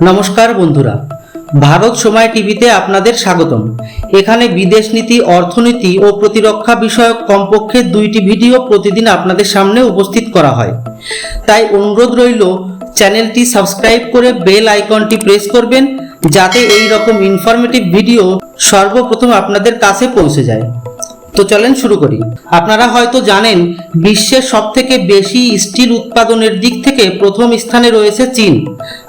নমস্কার বন্ধুরা, ভারত সময় টিভিতে আপনাদের স্বাগতম। এখানে বিদেশ নীতি, অর্থনীতি ও প্রতিরক্ষা বিষয়ক কমপক্ষে দুইটি ভিডিও প্রতিদিন আপনাদের সামনে উপস্থিত করা হয়। তাই অনুরোধ রইল, চ্যানেলটি সাবস্ক্রাইব করে বেল আইকনটি প্রেস করবেন, যাতে এই রকম ইনফরমেটিভ ভিডিও সর্বপ্রথম আপনাদের কাছে পৌঁছে যায়। তো চলেন শুরু করি। আপনারা হয়তো জানেন, বিশ্বের সব থেকে বেশি স্টিল উৎপাদনের দিক থেকে প্রথম স্থানে রয়েছে চীন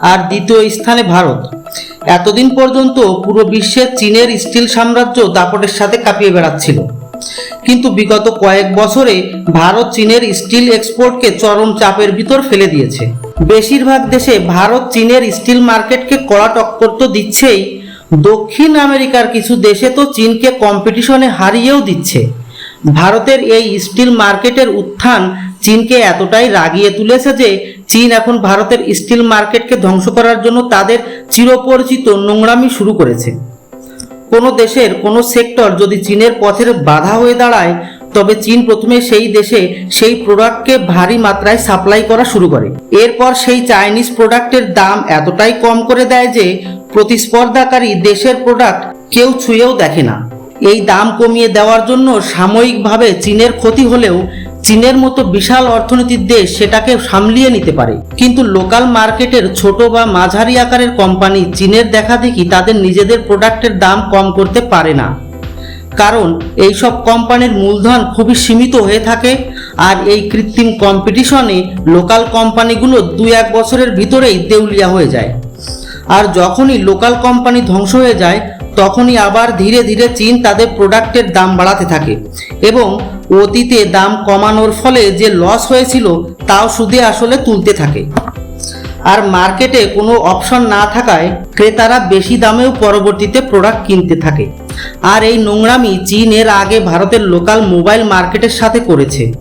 আর দ্বিতীয় স্থানে ভারত। এতদিন পর্যন্ত পুরো বিশ্বের চীনের স্টিল সাম্রাজ্য দাপটের সাথে কাঁপিয়ে বেড়াচ্ছিল। কিন্তু বিগত কয়েক বছরে ভারত চীনের স্টিল এক্সপোর্টকে চরম চাপের ভিতর ফেলে দিয়েছে। বেশিরভাগ দেশে ভারত চীনের স্টিল মার্কেটকে কড়া টক্কর তো দিচ্ছেই দক্ষিণ আমেরিকার কিছু দেশে তো চীনকে কম্পিটিশনে হারিয়েও দিচ্ছে। ভারতের এই স্টিল মার্কেটের উত্থান চীনকে এতটাই রাগিয়ে তুলেছে যে চীন এখন ভারতের স্টিল মার্কেটকে ধ্বংস করার জন্য তাদের চিরপরিচিত নোংরামি শুরু করেছে। কোনো দেশের কোনো সেক্টর যদি চীনের পথের বাধা হয়ে দাঁড়ায়, তবে চীন প্রথমে সেই দেশে সেই প্রোডাক্টকে ভারী মাত্রায় সাপ্লাই করা শুরু করে। এরপর সেই চাইনিজ প্রোডাক্টের দাম এতটাই কম করে দেয় যে প্রতিস্পর্ধাকারী দেশের প্রোডাক্ট কেউ ছুঁয়েও দেখে না। এই দাম কমিয়ে দেওয়ার জন্য সাময়িকভাবে চীনের ক্ষতি হলেও চীনের মতো বিশাল অর্থনীতির দেশ সেটাকে সামলিয়ে নিতে পারে। কিন্তু লোকাল মার্কেটের ছোট বা মাঝারি আকারের কোম্পানি চীনের দেখা দেখি তাদের নিজেদের প্রোডাক্টের দাম কম করতে পারে না। কারণ এই সব কোম্পানির মূলধন খুবই সীমিত হয়ে থাকে আর এই কৃত্রিম কম্পিটিশনে লোকাল কোম্পানিগুলো দু এক বছরের ভিতরেই দেউলিয়া হয়ে যায়। আর যখনই লোকাল কোম্পানি ধ্বংস হয়ে যায়, তখনই আবার ধীরে ধীরে চীন তাদের প্রোডাক্টের দাম বাড়াতে থাকে এবং অতীতে দাম কমানোর ফলে যে লস হয়েছিল, তাও সুদে আসলে তুলতে থাকে। আর মার্কেটে কোনো অপশন না থাকায় ক্রেতারা বেশি দামেও পরবর্তীতে প্রোডাক্ট কিনতে থাকে। আর এই নোংরামি চীন এর আগে ভারতের লোকাল মোবাইল মার্কেটের সাথে করেছে।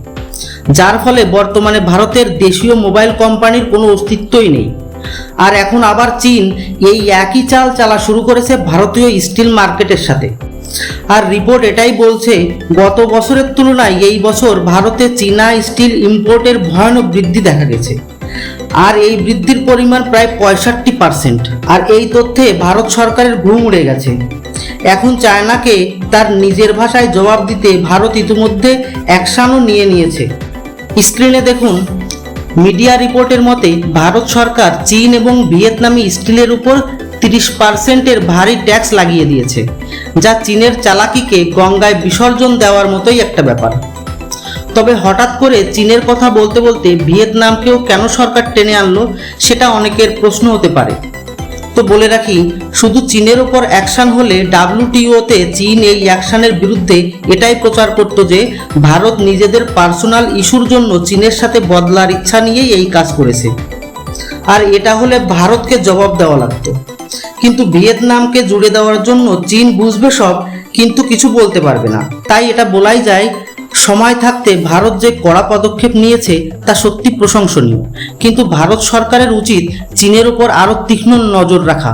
যার ফলে বর্তমানে ভারতের দেশীয় মোবাইল কোম্পানির কোনো অস্তিত্বই নেই। আর এখন আবার চীন এই একই চাল চালা শুরু করেছে ভারতীয় স্টিল মার্কেটের সাথে। আর রিপোর্ট এটাই বলছে, গত বছরের তুলনায় এই বছর ভারতে চীনা স্টিল ইম্পোর্টের ভয়ানক বৃদ্ধি দেখা গেছে। আর এই বৃদ্ধির পরিমাণ প্রায় পঁয়ষট্টি পার্সেন্ট। আর এই তথ্যে ভারত সরকারের ঘুম উড়ে গেছে। এখন চায়নাকে তার নিজের ভাষায় জবাব দিতে ভারত ইতিমধ্যে অ্যাকশানও নিয়ে নিয়েছে। স্ক্রিনে দেখুন মিডিয়া রিপোর্টের মতে, ভারত সরকার চীন এবং ভিয়েতনামি স্টিলের উপর তিরিশ পার্সেন্টের ভারী ট্যাক্স লাগিয়ে দিয়েছে, যা চীনের চালাকিকে গঙ্গায় বিসর্জন দেওয়ার মতোই একটা ব্যাপার। তবে হঠাৎ করে চীনের কথা বলতে বলতে ভিয়েতনামকেও কেন সরকার টেনে আনলো, সেটা অনেকের প্রশ্ন হতে পারে। তো বলে রাখি, শুধু চীনের ওপর অ্যাকশন হলে ডাব্লিউটিওতে চীন এই অ্যাকশনের বিরুদ্ধে এটাই প্রচার করত যে, ভারত নিজেদের পার্সোনাল ইস্যুর জন্য চীনের সাথে বদলার ইচ্ছা নিয়েই এই কাজ করেছে। আর এটা হলে ভারতকে জবাব দেওয়া লাগতো। কিন্তু ভিয়েতনামকে জুড়ে দেওয়ার জন্য চীন বুঝবে সব, কিন্তু কিছু বলতে পারবে না। তাই এটা বলাই যায় সময় থাকতে ভারত যে কড়া পদক্ষেপ নিয়েছে তা সত্যি প্রশংসনীয়। কিন্তু ভারত সরকারের উচিত চীনের উপর আরও তীক্ষ্ণ নজর রাখা।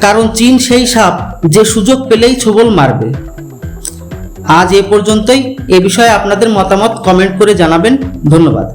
কারণ চীন সেই সাপ যে সুযোগ পেলেই ছবল মারবে। আজ এ পর্যন্তই। এ বিষয়ে আপনাদের মতামত কমেন্ট করে জানাবেন। ধন্যবাদ।